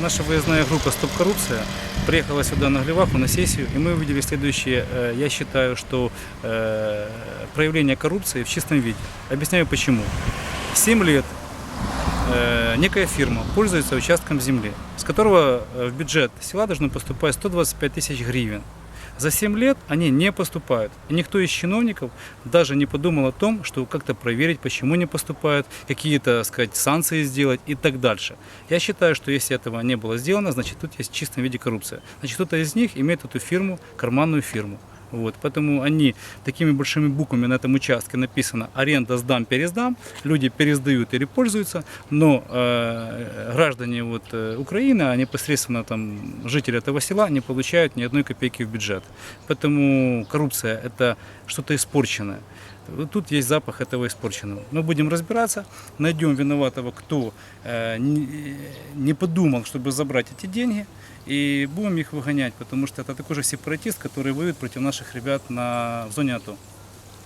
Наша выездная группа «Стоп коррупция» приехала сюда на Глеваху на сессию, и мы увидели следующее. Э, Я считаю, что э, проявление коррупции в чистом виде. Объясняю почему. Семь лет э, некая фирма пользуется участком земли, с которого э, в бюджет села должно поступать 125 тысяч гривен. За 7 лет они не поступают. И никто из чиновников даже не подумал о том, что как-то проверить, почему не поступают, какие-то, так сказать, санкции сделать и так дальше. Я считаю, что если этого не было сделано, значит тут есть в чистом виде коррупция. Значит кто-то из них имеет эту фирму, карманную фирму. Вот, поэтому они такими большими буквами на этом участке написано «аренда сдам, пересдам», люди пересдают или пользуются, но э, граждане вот, э, Украины, а непосредственно там, жители этого села не получают ни одной копейки в бюджет. Поэтому коррупция – это что-то испорченное. Вот тут есть запах этого испорченного. Мы будем разбираться, найдем виноватого, кто э, не, не подумал, чтобы забрать эти деньги, и будем их выгонять, потому что это такой же сепаратист, который воюет против наших ребят на в зоне АТО.